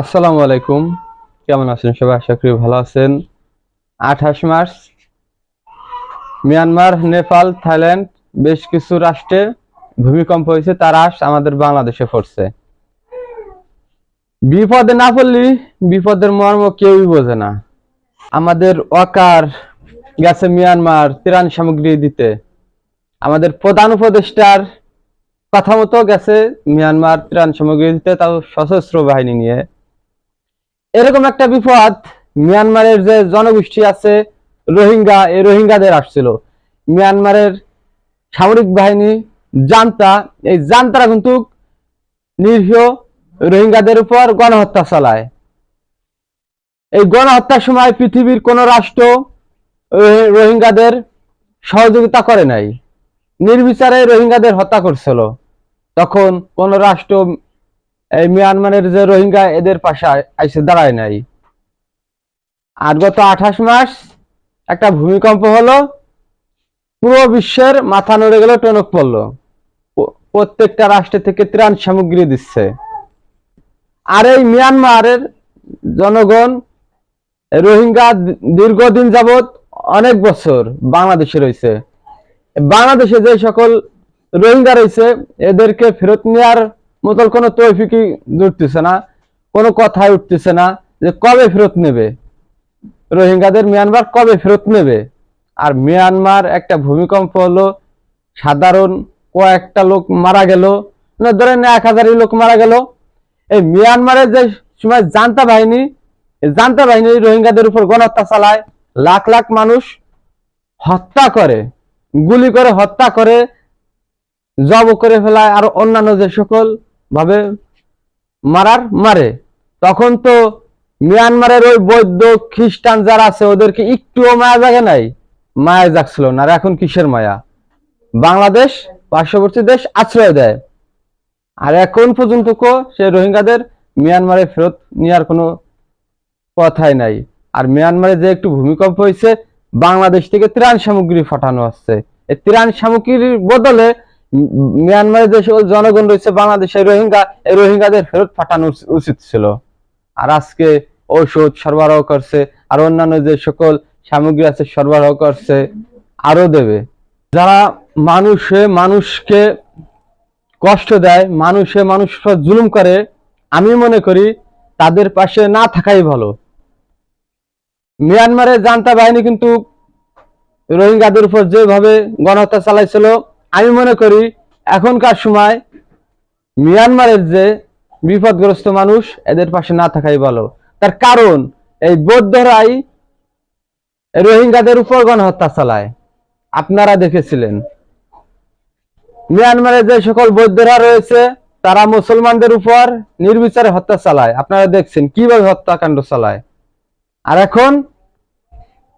আসসালামু আলাইকুম। কেমন আছেন সবাই? আশা করি ভালো আছেন। আঠাশ মার্চ, মিয়ানমার, নেপাল, থাইল্যান্ড বেশ কিছু রাষ্ট্রে ভূমিকম্প হয়েছে, তার আশ আমাদের বাংলাদেশে পড়ছে। বিপদে না পড়লি, বিপদের মর্ম কেউই বোঝে না। আমাদের অকার গেছে মিয়ানমার ত্রাণ সামগ্রী দিতে। আমাদের প্রধান উপদেষ্টার কথা মতো গেছে মিয়ানমার ত্রাণ সামগ্রী দিতে, তাও সশস্ত্র বাহিনী নিয়ে। এরকম একটা বিপদ মিয়ানমারের যে জনগোষ্ঠী আছে, রোহিঙ্গা, এই রোহিঙ্গাদের আসছিল। মিয়ানমারের সামরিক বাহিনী জান্তা, এই জান্তারা কিন্তু নিরীহ রোহিঙ্গাদের উপর গণহত্যা চালায়। এই গণহত্যার সময় পৃথিবীর কোন রাষ্ট্র রোহিঙ্গাদের সহযোগিতা করে নাই। নির্বিচারে রোহিঙ্গাদের হত্যা করছিল। তখন কোন রাষ্ট্র এই মিয়ানমারের যে রোহিঙ্গা এদের পাশে আইসে দাঁড়ায় নাই। আর গত আঠাশ মাস একটা ভূমিকম্প হলো, পুরো বিশ্বের মাথা নড়ে গেল, টনক পড়ল। প্রত্যেকটা রাষ্ট্র থেকে ত্রাণ সামগ্রী দিচ্ছে। আর এই মিয়ানমারের জনগণ রোহিঙ্গা দীর্ঘদিন যাবত অনেক বছর বাংলাদেশে রয়েছে। বাংলাদেশে যে সকল রোহিঙ্গা রয়েছে, এদেরকে ফেরত নেওয়ার মতন কোনো তৈফিকি জুটতেছে না, কোনো কথাই উঠতেছে না যে কবে ফেরত নেবে। রোহিঙ্গাদের মিয়ানমার কবে ফেরত নেবে? আর মিয়ানমার একটা ভূমিকম্প হলো, সাধারণ কয়েকটা লোক মারা গেল, না ধরেন এক হাজারই লোক মারা গেল। এই মিয়ানমারের যে সময় জান্তা বাহিনী জান্তা বাহিনী রোহিঙ্গাদের উপর গণহত্যা চালায়, লাখ লাখ মানুষ হত্যা করে, গুলি করে হত্যা করে জব করে ফেলায়, আর অন্যান্য যে সকল ভাবে মারার মারে। তখন তো মিয়ানমারের ওই বৌদ্ধ খ্রিস্টান যারা আছে, ওদেরকে একটুও মায়া জাগে নাই। মায়া জাগছিল না, আর এখন কিসের মায়া? বাংলাদেশ, পার্শ্ববর্তী দেশ আশ্রয় দেয়। আর এখন পর্যন্ত সে রোহিঙ্গাদের মিয়ানমারে ফেরত নেওয়ার কোনো কথাই নাই। আর মিয়ানমারে যে একটু ভূমিকম্প হয়েছে, বাংলাদেশ থেকে ত্রাণ সামগ্রী পাঠানো হচ্ছে। এই ত্রাণ সামগ্রীর বদলে উম মিয়ানমারে যে সকল জনগণ রয়েছে, বাংলাদেশের রোহিঙ্গা, এই রোহিঙ্গাদের ফেরত পাঠানো উচিত ছিল। আর আজকে ঔষধ সরবরাহ করছে, আর অন্যান্য যে সকল সামগ্রী আছে সরবরাহ করছে আরও দেবে। যারা মানুষে মানুষকে কষ্ট দেয়, মানুষে মানুষ জুলুম করে, আমি মনে করি তাদের পাশে না থাকাই ভালো। মিয়ানমারের জান্তা বাহিনী কিন্তু রোহিঙ্গাদের উপর যেভাবে গণহত্যা চালাইছিল আমি মনে করি এখনকার সময় মিয়ানমারের যে বিপদগ্রস্ত মানুষ, এদের পাশে না থাকাই ভালো। তার কারণ, এই বৌদ্ধরাই রোহিঙ্গাদের উপর গণহত্যা চালায়। আপনারা দেখেছিলেন। মিয়ানমারে যে সকল বৌদ্ধরা রয়েছে, তারা মুসলমানদের উপর নির্বিচারে হত্যা চালায়। আপনারা দেখছেন কীভাবে হত্যাকাণ্ড চালায়। আর এখন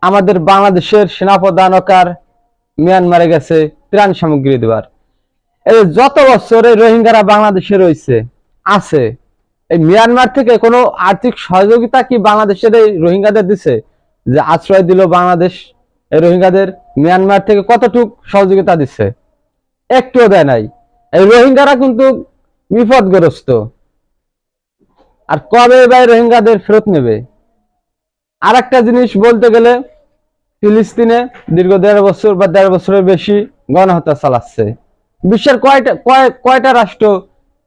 আমাদের বাংলাদেশের সেনাপ্রধান অকার মিয়ানমারে গেছে, ত্রাণ সামগ্রী দেবার। এই যত বছর রোহিঙ্গারা বাংলাদেশে রয়েছে, আছে, এই মিয়ানমার থেকে কোনো আর্থিক সহযোগিতা কি বাংলাদেশের এই রোহিঙ্গাদের দিছে? যে আশ্রয় দিল বাংলাদেশ, এই রোহিঙ্গাদের মিয়ানমার থেকে কতটুক সহযোগিতা দিচ্ছে একটুও দেয় নাই। এই রোহিঙ্গারা কিন্তু বিপদগ্রস্ত। আর কবে ভাই রোহিঙ্গাদের ফেরত নেবে? আর একটা জিনিস বলতে গেলে ফিলিস্তিনে দীর্ঘ দেড় বছর বা দেড় বছরের বেশি গণহত্যা চালাচ্ছে। বিশ্বের কয়টা, কয়- কয়টা রাষ্ট্র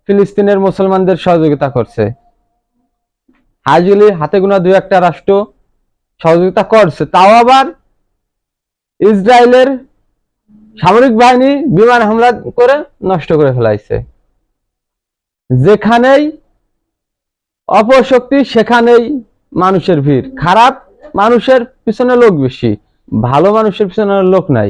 ফিলিস্তিনের মুসলমানদের সহযোগিতা করছে? হাজিলি হাতে গোনা দু একটা রাষ্ট্র সহযোগিতা করছে। তাও আবার ইসরায়েলের সামরিক বাহিনী বিমান হামলা করে নষ্ট করে ফেলাইছে। যেখানেই অপশক্তি, সেখানেই মানুষের ভিড়। খারাপ মানুষের পিছনে লোক বেশি। ভালো মানুষের পিছনে লোক নাই।